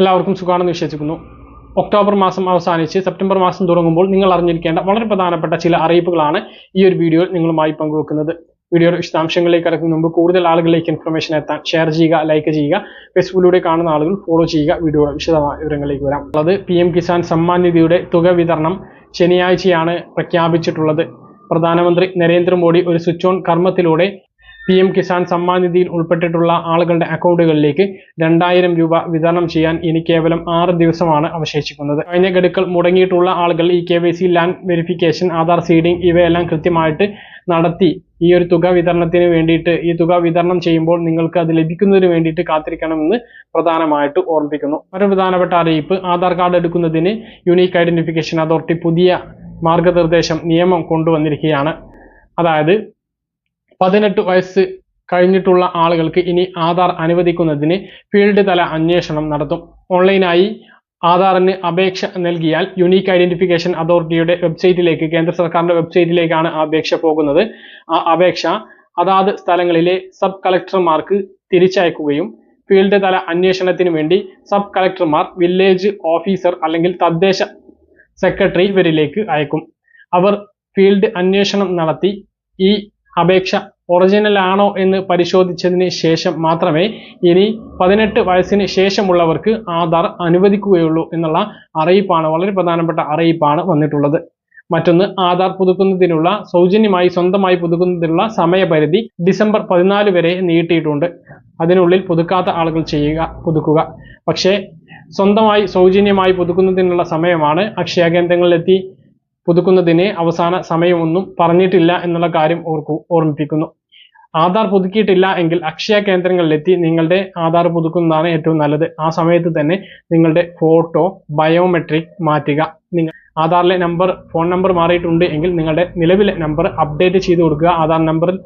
എല്ലാവർക്കും സുഖമാണെന്ന് വിശ്വസിക്കുന്നു. ഒക്ടോബർ മാസം അവസാനിച്ച് സെപ്റ്റംബർ മാസം തുടങ്ങുമ്പോൾ നിങ്ങൾ അറിഞ്ഞിരിക്കേണ്ട വളരെ പ്രധാനപ്പെട്ട ചില അറിയിപ്പുകളാണ് ഈ ഒരു വീഡിയോയിൽ നിങ്ങളുമായി പങ്കുവെക്കുന്നത്. വീഡിയോയുടെ വിശദാംശങ്ങളിലേക്ക് കടക്കുന്ന മുമ്പ് കൂടുതൽ ആളുകളിലേക്ക് ഇൻഫർമേഷൻ എത്താൻ ഷെയർ ചെയ്യുക ലൈക്ക് ചെയ്യുക ഫേസ്ബുക്കിലൂടെ കാണുന്ന ആളുകൾ ഫോളോ ചെയ്യുക വീഡിയോയുടെ വിശദമായ വിവരങ്ങളിലേക്ക് വരാം. ഉള്ളത് പി കിസാൻ സമ്മാൻ നിധിയുടെ തുക വിതരണം ശനിയാഴ്ചയാണ് പ്രഖ്യാപിച്ചിട്ടുള്ളത്. പ്രധാനമന്ത്രി നരേന്ദ്രമോദി ഒരു സ്വിച്ച് ഓൺ കർമ്മത്തിലൂടെ പി എം കിസാൻ സമ്മാൻ നിധിയിൽ ഉൾപ്പെട്ടിട്ടുള്ള ആളുകളുടെ അക്കൗണ്ടുകളിലേക്ക് രണ്ടായിരം രൂപ വിതരണം ചെയ്യാൻ ഇനി കേവലം ആറ് ദിവസമാണ് അവശേഷിക്കുന്നത്. കഴിഞ്ഞ ഗഡുക്കൾ മുടങ്ങിയിട്ടുള്ള ആളുകൾ ഈ K Y C land verification Aadhaar seeding ഇവയെല്ലാം കൃത്യമായിട്ട് നടത്തി. ഈ ഒരു തുക വിതരണത്തിന് വേണ്ടിയിട്ട് ഈ തുക വിതരണം ചെയ്യുമ്പോൾ നിങ്ങൾക്ക് അത് ലഭിക്കുന്നതിന് വേണ്ടിയിട്ട് കാത്തിരിക്കണമെന്ന് പ്രധാനമായിട്ട് ഓർമ്മിപ്പിക്കുന്നു. മറ്റൊരു പ്രധാനപ്പെട്ട അറിയിപ്പ് ആധാർ കാർഡ് എടുക്കുന്നതിന് യുണീക്ക് ഐഡന്റിഫിക്കേഷൻ അതോറിറ്റി പുതിയ മാർഗനിർദ്ദേശം നിയമം കൊണ്ടുവന്നിരിക്കുകയാണ്. അതായത് പതിനെട്ട് വയസ്സ് കഴിഞ്ഞിട്ടുള്ള ആളുകൾക്ക് ഇനി ആധാർ അനുവദിക്കുന്നതിന് ഫീൽഡ് തല അന്വേഷണം നടത്തും. ഓൺലൈനായി ആധാറിന് അപേക്ഷ നൽകിയാൽ യുണീക്ക് ഐഡന്റിഫിക്കേഷൻ അതോറിറ്റിയുടെ വെബ്സൈറ്റിലേക്ക് കേന്ദ്ര സർക്കാരിന്റെ വെബ്സൈറ്റിലേക്കാണ് അപേക്ഷ പോകുന്നത്. ആ അപേക്ഷ അതാത് സ്ഥലങ്ങളിലെ സബ് കളക്ടർമാർക്ക് തിരിച്ചയക്കുകയും ഫീൽഡ് തല അന്വേഷണത്തിന് വേണ്ടി സബ് കളക്ടർമാർ വില്ലേജ് ഓഫീസർ അല്ലെങ്കിൽ തദ്ദേശ സെക്രട്ടറി ഇവരിലേക്ക് അയക്കും. അവർ ഫീൽഡ് അന്വേഷണം നടത്തി ഈ അപേക്ഷ ഒറിജിനൽ ആണോ എന്ന് പരിശോധിച്ചതിന് ശേഷം മാത്രമേ ഇനി പതിനെട്ട് വയസ്സിന് ശേഷമുള്ളവർക്ക് ആധാർ അനുവദിക്കുകയുള്ളൂ എന്നുള്ള അറിയിപ്പാണ് വളരെ പ്രധാനപ്പെട്ട അറിയിപ്പാണ് വന്നിട്ടുള്ളത്. മറ്റൊന്ന് ആധാർ പുതുക്കുന്നതിനുള്ള സൗജന്യമായി സ്വന്തമായി പുതുക്കുന്നതിനുള്ള സമയപരിധി ഡിസംബർ പതിനാല് വരെ നീട്ടിയിട്ടുണ്ട്. അതിനുള്ളിൽ പുതുക്കാത്ത ആളുകൾ ചെയ്യുക പുതുക്കുക. പക്ഷേ സ്വന്തമായി സൗജന്യമായി പുതുക്കുന്നതിനുള്ള സമയമാണ് അക്ഷയ കേന്ദ്രങ്ങളിലെത്തി പുതുക്കുന്നതിന് അവസാന സമയമൊന്നും പറഞ്ഞിട്ടില്ല എന്നുള്ള കാര്യം ഓർക്കു ഓർമ്മിപ്പിക്കുന്നു. ആധാർ പുതുക്കിയിട്ടില്ല എങ്കിൽ അക്ഷയ കേന്ദ്രങ്ങളിലെത്തി നിങ്ങളുടെ ആധാർ പുതുക്കുന്നതാണ് ഏറ്റവും നല്ലത്. ആ സമയത്ത് തന്നെ നിങ്ങളുടെ ഫോട്ടോ ബയോമെട്രിക് മാറ്റുക. നിങ്ങൾ ആധാറിലെ നമ്പർ ഫോൺ നമ്പർ മാറിയിട്ടുണ്ട് എങ്കിൽ നിങ്ങളുടെ നിലവിലെ നമ്പർ അപ്ഡേറ്റ് ചെയ്ത് കൊടുക്കുക. ആധാർ നമ്പറിൽ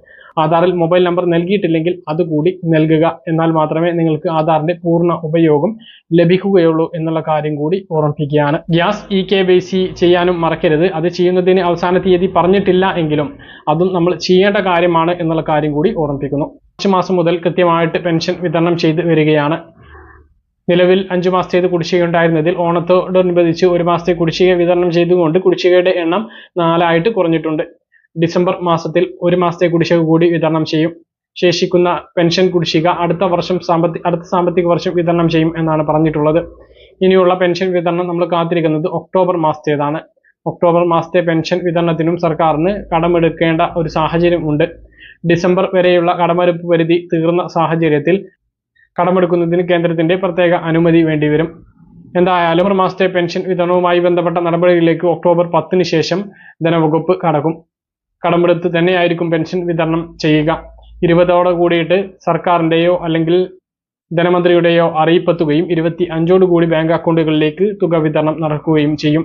ആധാറിൽ മൊബൈൽ നമ്പർ നൽകിയിട്ടില്ലെങ്കിൽ അതുകൂടി നൽകുക. എന്നാൽ മാത്രമേ നിങ്ങൾക്ക് ആധാറിന്റെ പൂർണ ഉപയോഗം ലഭിക്കുകയുള്ളൂ എന്നുള്ള കാര്യം കൂടി ഓർമ്മിപ്പിക്കുകയാണ്. Gas e K Y C ചെയ്യാനും മറക്കരുത്. അത് ചെയ്യുന്നതിന് അവസാന തീയതി പറഞ്ഞിട്ടില്ല എങ്കിലും അതും നമ്മൾ ചെയ്യേണ്ട കാര്യമാണ് എന്നുള്ള കാര്യം കൂടി ഓർമ്മിപ്പിക്കുന്നു. മാർച്ച് മാസം മുതൽ കൃത്യമായിട്ട് പെൻഷൻ വിതരണം ചെയ്ത് വരികയാണ്. നിലവിൽ അഞ്ചു മാസത്തേത് കുടിശ്ശിക ഉണ്ടായിരുന്നതിൽ ഓണത്തോടനുബന്ധിച്ച് ഒരു മാസത്തെ കുടിശ്ശിക വിതരണം ചെയ്തുകൊണ്ട് കുടിശ്ശികയുടെ എണ്ണം നാലായിട്ട് കുറഞ്ഞിട്ടുണ്ട്. ഡിസംബർ മാസത്തിൽ ഒരു മാസത്തെ കുടിശ്ശിക കൂടി വിതരണം ചെയ്യും. ശേഷിക്കുന്ന പെൻഷൻ കുടിശ്ശിക അടുത്ത വർഷം സാമ്പത്തി അടുത്ത സാമ്പത്തിക വർഷം വിതരണം ചെയ്യും എന്നാണ് പറഞ്ഞിട്ടുള്ളത്. ഇനിയുള്ള പെൻഷൻ വിതരണം നമ്മൾ കാത്തിരിക്കുന്നത് ഒക്ടോബർ മാസത്തേതാണ്. ഒക്ടോബർ മാസത്തെ പെൻഷൻ വിതരണത്തിനും സർക്കാരിന് കടമെടുക്കേണ്ട ഒരു സാഹചര്യം ഉണ്ട്. ഡിസംബർ വരെയുള്ള കടമെടുപ്പ് പരിധി തീർന്ന സാഹചര്യത്തിൽ കടമെടുക്കുന്നതിന് കേന്ദ്രത്തിന്റെ പ്രത്യേക അനുമതി വേണ്ടിവരും. എന്തായാലും ഒരു മാസത്തെ പെൻഷൻ വിതരണവുമായി ബന്ധപ്പെട്ട നടപടികളിലേക്ക് ഒക്ടോബർ പത്തിന് ശേഷം ധനവകുപ്പ് കടക്കും. കടമെടുത്ത് തന്നെയായിരിക്കും പെൻഷൻ വിതരണം ചെയ്യുക. ഇരുപതോടെ കൂടിയിട്ട് സർക്കാരിന്റെയോ അല്ലെങ്കിൽ ധനമന്ത്രിയുടെയോ അറിയിപ്പെത്തുകയും ഇരുപത്തി അഞ്ചോട് കൂടി ബാങ്ക് അക്കൗണ്ടുകളിലേക്ക് തുക വിതരണം നടക്കുകയും ചെയ്യും.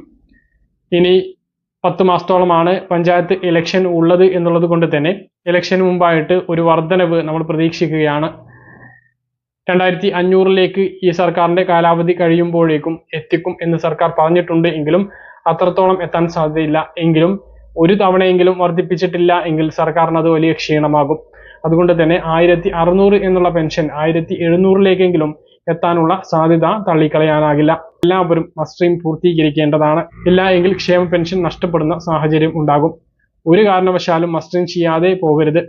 ഇനി പത്ത് മാസത്തോളമാണ് പഞ്ചായത്ത് ഇലക്ഷൻ ഉള്ളത് എന്നുള്ളത് കൊണ്ട് തന്നെ ഇലക്ഷന് മുമ്പായിട്ട് ഒരു വർധനവ് നമ്മൾ പ്രതീക്ഷിക്കുകയാണ്. രണ്ടായിരത്തി അഞ്ഞൂറിലേക്ക് ഈ സർക്കാരിന്റെ കാലാവധി കഴിയുമ്പോഴേക്കും എത്തിക്കും എന്ന് സർക്കാർ പറഞ്ഞിട്ടുണ്ട് എങ്കിലും അത്രത്തോളം എത്താൻ സാധ്യതയില്ല. എങ്കിലും ഒരു തവണയെങ്കിലും വർദ്ധിപ്പിച്ചിട്ടില്ല എങ്കിൽ സർക്കാരിന് അത് വലിയ ക്ഷീണമാകും. അതുകൊണ്ട് തന്നെ ആയിരത്തി അറുന്നൂറ് എന്നുള്ള പെൻഷൻ ആയിരത്തി എഴുന്നൂറിലേക്കെങ്കിലും എത്താനുള്ള സാധ്യത തള്ളിക്കളയാനാകില്ല. എല്ലാവരും മസ്ട്രീം പൂർത്തീകരിക്കേണ്ടതാണ്. ഇല്ല എങ്കിൽ ക്ഷേമ പെൻഷൻ നഷ്ടപ്പെടുന്ന സാഹചര്യം ഉണ്ടാകും. ഒരു കാരണവശാലും മസ്ട്രീം ചെയ്യാതെ പോകരുത്.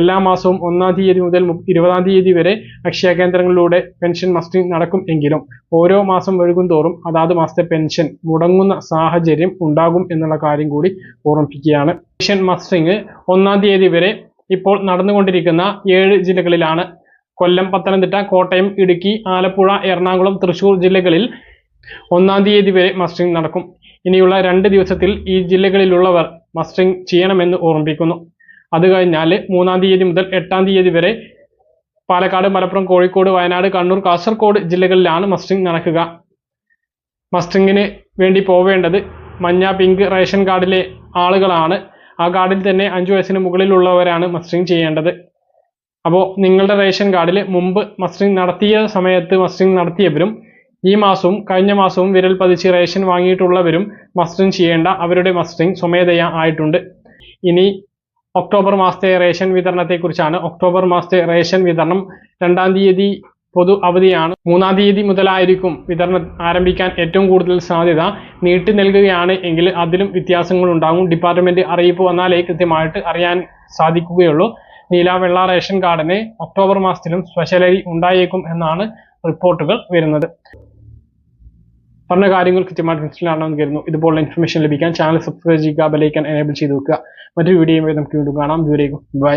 എല്ലാ മാസവും ഒന്നാം തീയതി മുതൽ ഇരുപതാം തീയതി വരെ അക്ഷയ കേന്ദ്രങ്ങളിലൂടെ പെൻഷൻ മസ്റ്റിംഗ് നടക്കും എങ്കിലും ഓരോ മാസം വഴുകും തോറും അതാത് മാസത്തെ പെൻഷൻ മുടങ്ങുന്ന സാഹചര്യം ഉണ്ടാകും എന്നുള്ള കാര്യം കൂടി ഓർമ്മിപ്പിക്കുകയാണ്. പെൻഷൻ മസ്റ്റിംഗ് ഒന്നാം തീയതി വരെ ഇപ്പോൾ നടന്നുകൊണ്ടിരിക്കുന്ന ഏഴ് ജില്ലകളിലാണ്. കൊല്ലം പത്തനംതിട്ട കോട്ടയം ഇടുക്കി ആലപ്പുഴ എറണാകുളം തൃശൂർ ജില്ലകളിൽ ഒന്നാം തീയതി വരെ മസ്റ്റിംഗ് നടക്കും. ഇനിയുള്ള രണ്ട് ദിവസത്തിൽ ഈ ജില്ലകളിലുള്ളവർ മസ്റ്റിംഗ് ചെയ്യണമെന്ന് ഓർമ്മിപ്പിക്കുന്നു. അത് കഴിഞ്ഞാൽ മൂന്നാം തീയതി മുതൽ എട്ടാം തീയതി വരെ പാലക്കാട് മലപ്പുറം കോഴിക്കോട് വയനാട് കണ്ണൂർ കാസർഗോഡ് ജില്ലകളിലാണ് മസ്റ്റിംഗ് നടക്കുക. മസ്റ്റിങ്ങിന് വേണ്ടി പോവേണ്ടത് മഞ്ഞ പിങ്ക് റേഷൻ കാർഡിലെ ആളുകളാണ്. ആ കാർഡിൽ തന്നെ അഞ്ചു വയസ്സിന് മുകളിലുള്ളവരാണ് മസ്റ്റിംഗ് ചെയ്യേണ്ടത്. അപ്പോൾ നിങ്ങളുടെ റേഷൻ കാർഡിൽ മുമ്പ് മസ്റ്റിംഗ് നടത്തിയ സമയത്ത് മസ്റ്റിംഗ് നടത്തിയവരും ഈ മാസവും കഴിഞ്ഞ മാസവും വിരൽ പതിച്ച് റേഷൻ വാങ്ങിയിട്ടുള്ളവരും മസ്റ്റിംഗ് ചെയ്യേണ്ട അവരുടെ മസ്റ്റിംഗ് സ്വമേധയാ ആയിട്ടുണ്ട്. ഇനി ഒക്ടോബർ മാസത്തെ റേഷൻ വിതരണത്തെക്കുറിച്ചാണ്. ഒക്ടോബർ മാസത്തെ റേഷൻ വിതരണം രണ്ടാം തീയതി പൊതു അവധിയാണ്. മൂന്നാം തീയതി മുതലായിരിക്കും വിതരണം ആരംഭിക്കാൻ ഏറ്റവും കൂടുതൽ സാധ്യത നീട്ടി നൽകുകയാണ് എങ്കിൽ അതിലും വ്യത്യാസങ്ങൾ ഉണ്ടാകും ഡിപ്പാർട്ട്മെന്റ് അറിയിപ്പ് വന്നാലേ കൃത്യമായിട്ട് അറിയാൻ സാധിക്കുകയുള്ളൂ. നീല വെള്ള റേഷൻ കാർഡിന് ഒക്ടോബർ മാസത്തിലും സ്പെഷ്യലി ഉണ്ടായേക്കും എന്നാണ് റിപ്പോർട്ടുകൾ വരുന്നത്. പറഞ്ഞ കാര്യങ്ങൾ കൃത്യമായിട്ട് മനസ്സിലാണെന്ന് കരുതുന്നു. ഇതുപോലുള്ള ഇൻഫർമേഷൻ ലഭിക്കാൻ ചാനൽ സബ്സ്ക്രൈബ് ചെയ്യുക ബെലൈക്കൻ എനേബിൾ ചെയ്ത് വെക്കുക. മറ്റൊരു വീഡിയോയുമായി നമുക്ക് വീണ്ടും കാണാം. ദൂരേക്കും ബൈ